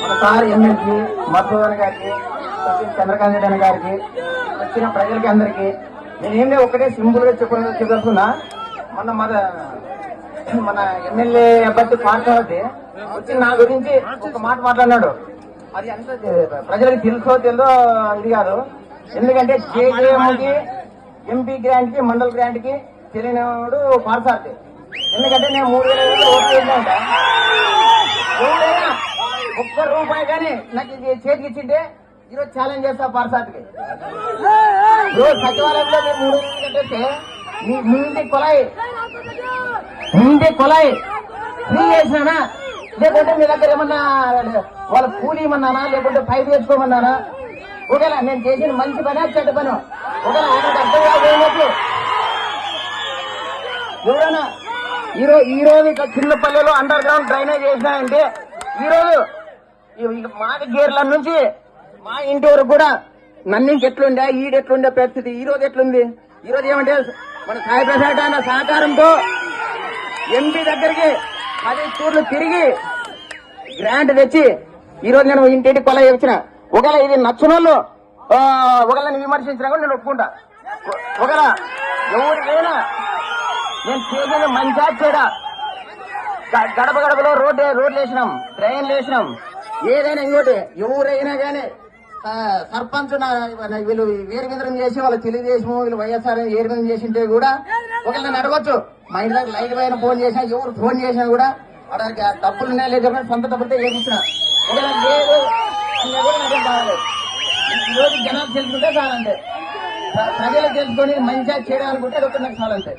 మన sir MLC Madhusudan గారికి సతీష్ చంద్రకాంత్ రెడ్డి గారికి వచ్చిన ప్రజలకి అందరికి నేనేం లేదు ఒకటే సింపుల్గా చెప్ప చెప్పేస్తున్నా మొన్న మన మన ఎమ్మెల్యే అభ్యర్థి మాట్లాడితే వచ్చి నా గురించి ఒక మాట మాట్లాడినాడు. అది ఎంత ప్రజలకు తెలుసో తెలియదో ఇది కాదు. ఎందుకంటే కేజీఎంకి ఎంపీ గ్రాంట్కి మండల్ గ్రాంట్కి తెలియనివాడు పార్థసారథి ఎందుకంటే నేను మూడు వేల ఓట్లు వేసినాక రూపాయి కానీ నాకు ఇది చేతికి ఇచ్చింటే ఈరోజు ఛాలెంజ్ చేస్తా పార్సాత్కి ఈరోజు సచివాలయంలో మీరు మూడు వేలు కట్టేస్తే మీ మీ ఇంటి కొలాయి మీ ఇంటి కొలాయి ఫ్రీ చేసినానా? లేకుంటే మీ దగ్గర ఏమన్నా వాళ్ళ కూలి ఇమ్మన్నానా లేకుంటే పైపు తెచ్చుకోమన్నానా ఒకవేళ నేను చేసిన మంచి పని చెడ్డ పని. ఒకవేళ ఆయనకు అర్థం కాకపోయినట్టు ఎవరైనా ఈరోజు ఈరోజు ఇక్కడ చిన్నపల్లెలో అండర్ గ్రౌండ్ డ్రైనేజ్ చేసినాయంటే ఈరోజు రోజు మాది గేర్ల నుంచి మా ఇంటి వరకు కూడా నన్నించి ఎట్లుండే ఈడు ఎట్లుండే పరిస్థితి ఈ రోజు ఎట్లుంది? ఈ రోజు ఏమంటే మన సాయి ప్రసాద్ అన్న సహకారంతో ఎంపీ దగ్గరికి పది టూర్లు తిరిగి గ్రాంట్ తెచ్చి ఈ రోజు నేను ఇంటింటి కొల వచ్చిన ఒకవేళ ఇది నచ్చనోళ్ళు ఆ, విమర్శించినా కూడా నేను ఒప్పుకుంటా. ఒ- ఒకవేళ ఎవరికైనా నేను చేసిన మంచి చేయడా? గ- గడప గడపలో రోడ్డు రోడ్లు వేసినాం ట్రైన్లు వేసినాం ఏదైనా ఇంకోటి ఎవరైనా కానీ సర్పంచ్ నా- వీళ్ళు వీరవింద్రం చేసి వాళ్ళు తెలుగుదేశం వీళ్ళు వైఎస్ఆర్ వీరవింద్రం చేసింటే కూడా ఒకవేళ నన్ను అడగొచ్చు. మా ఇంటి దగ్గర లైట్ పైన ఫోన్ చేసినా ఎవరు ఫోన్ చేసినా కూడా అక్కడ డబ్బులు ఉన్నాయి లేదు సొంత డబ్బులతో వేయించిన ఒకవేళ లేదు జనాలు తెలుసుకుంటే చాలంటే. ప్రజలు తెలుసుకొని మంచిగా చేయడం అనుకుంటే అది ఒక నాకు చాలంటే.